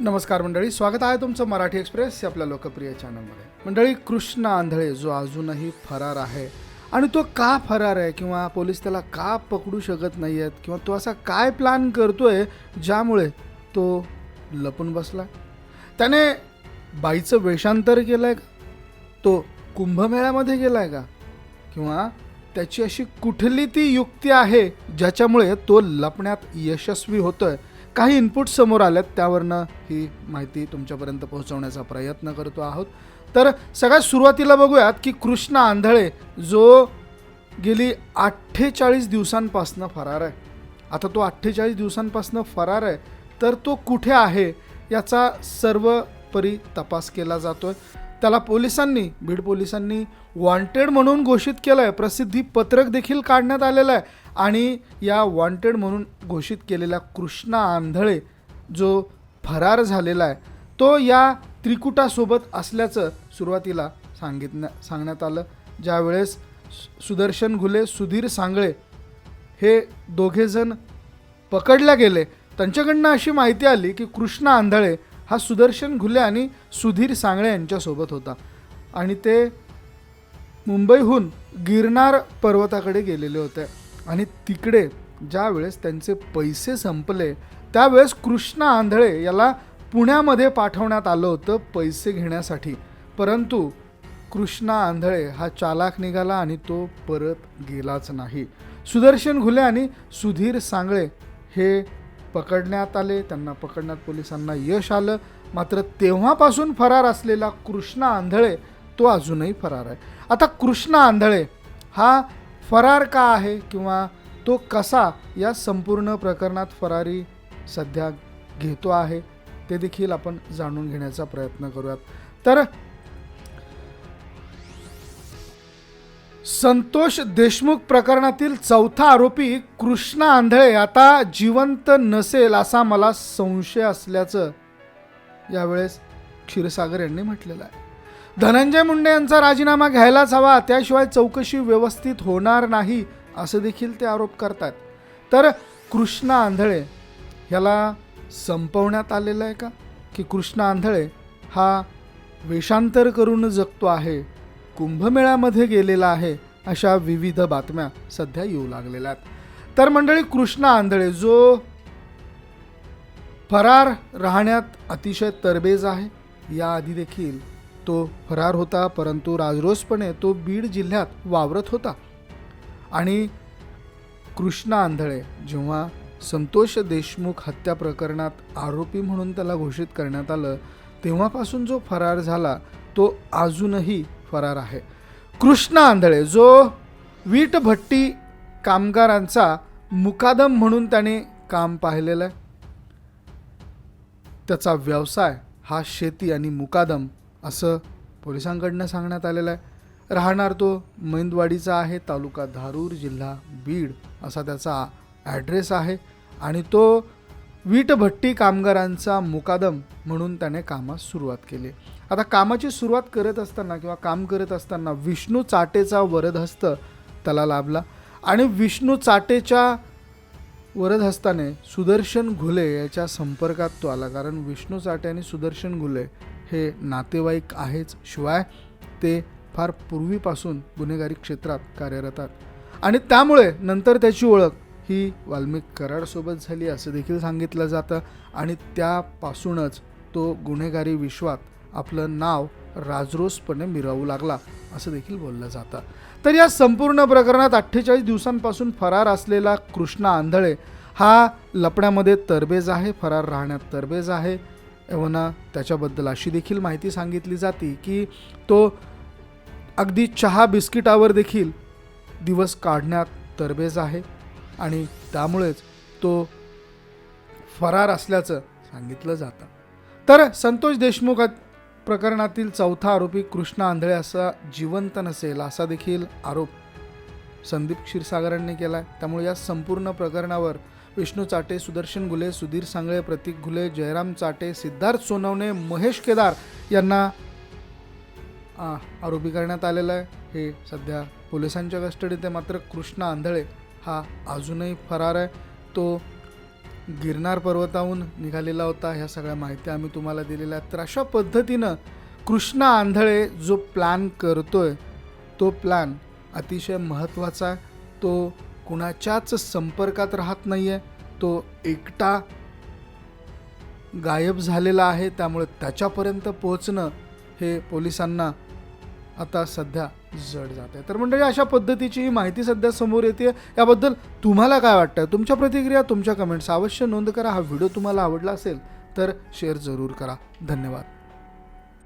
नमस्कार मंडळी स्वागत आहे तुमचं मराठी एक्सप्रेस या आपल्या लोकप्रिय चॅनलमध्ये मंडळी कृष्ण आंधळे जो अजूनही फरार आहे आणि तो का फरार आहे किंवा पोलीस त्याला का पकडू शकत नाही आहेत किंवा तो असा काय प्लॅन करतोय ज्यामुळे तो लपून बसला? त्याने बाईचं वेषांतर केलं आहे का? तो कुंभमेळ्यामध्ये गेला आहे का? किंवा त्याची अशी कुठली ती युक्ती आहे ज्याच्यामुळे तो लपण्यात यशस्वी होतोय? काही इनपुट समोर आल्यात त्यावरनं ही माहिती तुमच्यापर्यंत पोहोचवण्याचा प्रयत्न करतो आहोत. तर सगळ्यात सुरुवातीला बघूयात की कृष्ण आंधळे जो गेली अठ्ठेचाळीस दिवसांपासनं फरार आहे. आता तो अठ्ठेचाळीस दिवसांपासनं फरार आहे तर तो कुठे आहे याचा सर्वपरी तपास केला जातो आहे त्याला पोलिसांनी बीड पोलिसांनी वॉन्टेड म्हणून घोषित केलं आहे प्रसिद्धी पत्रक देखील काढण्यात आलेलं आहे. आणि या वॉन्टेड म्हणून घोषित केलेल्या कृष्णा आंधळे जो फरार झालेला आहे तो या त्रिकुटासोबत असल्याचं सुरुवातीला सांगितण्या सांगण्यात आलं. ज्यावेळेस सु- सुदर्शन घुले सुधीर सांगळे हे दोघेजण पकडल्या गेले. त्यांच्याकडनं अशी माहिती आली की कृष्णा आंधळे हा सुदर्शन घुले आणि सुधीर सांगळे यांच्यासोबत होता. आणि ते मुंबईहून गिरनार पर्वताकडे गेलेले होते. आणि तिकडे ज्या वेळेस त्यांचे पैसे संपले त्यावेळेस कृष्ण आंधळे याला पुण्यामध्ये पाठवण्यात आलं होतं पैसे घेण्यासाठी. परंतु कृष्णा आंधळे हा चालाक निघाला आणि तो परत गेलाच नाही. सुदर्शन घुले आणि सुधीर सांगळे हे पकडण्यात आले त्यांना पकडण्यात पोलिसांना यश आलं. मात्र तेव्हापासून फरार असलेला कृष्णा आंधळे तो अजूनही फरार आहे. आता कृष्णा आंधळे हा फरार का आहे किंवा तो कसा या संपूर्ण प्रकरणात फरारी सध्या घेतो आहे ते देखील आपण जाणून घेण्याचा प्रयत्न करूयात. तर संतोष देशमुख प्रकरणातील चौथा आरोपी कृष्णा आंधळे आता जिवंत नसेल असा मला संशय असल्याचं यावेळेस क्षीरसागर यांनी म्हटलेलं आहे. धनंजय मुंडे यांचा राजीनामा घ्यायलाच हवा त्याशिवाय चौकशी व्यवस्थित होणार नाही असं देखील ते आरोप करतात. तर कृष्णा आंधळे ह्याला संपवण्यात आलेलं आहे का? की कृष्णा आंधळे हा वेषांतर करून जगतो आहे कुंभमेळ्यामध्ये गेलेला आहे अशा विविध बातम्या सध्या येऊ लागलेल्या आहेत. तर मंडळी कृष्णा आंधळे जो फरार राहण्यात अतिशय तरबेज आहे याआधी देखील तो फरार होता परंतु राजरोसपणे तो बीड जिल्ह्यात वावरत होता. आणि कृष्णा आंधळे जेव्हा संतोष देशमुख हत्या प्रकरणात आरोपी म्हणून त्याला घोषित करण्यात आलं तेव्हापासून जो फरार झाला तो अजूनही फरार आहे. कृष्ण आंधळे जो वीटभट्टी कामगारांचा मुकादम म्हणून त्याने काम पाहिलेलं आहे त्याचा व्यवसाय हा शेती आणि मुकादम असं पोलिसांकडनं सांगण्यात आलेलं आहे. राहणार तो मैंदवाडीचा आहे तालुका धारूर जिल्हा बीड असा त्याचा ॲड्रेस आहे आणि तो वीटभट्टी कामगारांचा मुकादम म्हणून त्याने कामास सुरुवात केली. आता कामाची सुरुवात करत असताना किंवा काम करत असताना विष्णू चाटेचा वरदहस्त त्याला लाभला आणि विष्णू चाटेच्या वरदहस्ताने सुदर्शन घुले याच्या संपर्कात तो आला. कारण विष्णू चाटे आणि सुदर्शन घुले हे नातेवाईक आहेच. शिवाय ते फार पूर्वीपासून गुन्हेगारी क्षेत्रात कार्यरत आहेत. आणि त्यामुळे नंतर त्याची ओळख ही वाल्मिक कराडसोबत झाली असं देखील सांगितलं जातं. आणि त्यापासूनच तो गुन्हेगारी विश्वात आपलं नाव राजरोसपणे मिरवू लागला असं देखील बोललं जातं. तर या संपूर्ण प्रकरणात अठ्ठेचाळीस दिवसांपासून फरार असलेला कृष्णा आंधळे हा लपण्यामध्ये तरबेज आहे फरार राहण्यात तरबेज आहे. एव्हाना त्याच्याबद्दल अशी देखील माहिती सांगितली जाते की तो अगदी चहा बिस्किटावर देखील दिवस काढण्यात तरबेज आहे. आणि त्यामुळेच तो फरार असल्याचं सांगितलं जातं. तर संतोष देशमुख प्रकरणातील चौथा आरोपी कृष्ण आंधळे असा जिवंत नसेल असा देखील आरोप संदीप क्षीरसागरांनी केला आहे त्यामुळे या संपूर्ण प्रकरणावर विष्णू चाटे सुदर्शन गुले सुधीर सांगळे प्रतीक घुले जयराम चाटे सिद्धार्थ सोनवणे महेश केदार यांना आरोपी करण्यात आलेला आहे. हे सध्या पोलिसांच्या कस्टडीत आहे. मात्र कृष्ण आंधळे हा अजूनही फरार आहे. तो गिरनार पर्वताहून निघालेला होता. ह्या सगळ्या माहिती आम्ही तुम्हाला दिलेल्या आहेत. तर अशा पद्धतीनं कृष्णा आंधळे जो प्लॅन करतो आहे तो प्लॅन अतिशय महत्त्वाचा आहे. तो कुणाच्याच संपर्कात राहत नाही आहे तो एकटा गायब झालेला आहे. त्यामुळे त्याच्यापर्यंत पोहोचणं हे पोलिसांना आता सध्या जड जात आहे. तर मंडळी अशा पद्धतीची ही माहिती सध्या समोर येते याबद्दल तुम्हाला काय वाटतं? तुमच्या प्रतिक्रिया तुमच्या कमेंट्स अवश्य नोंद करा. हा व्हिडिओ तुम्हाला आवडला असेल तर शेअर जरूर करा. धन्यवाद.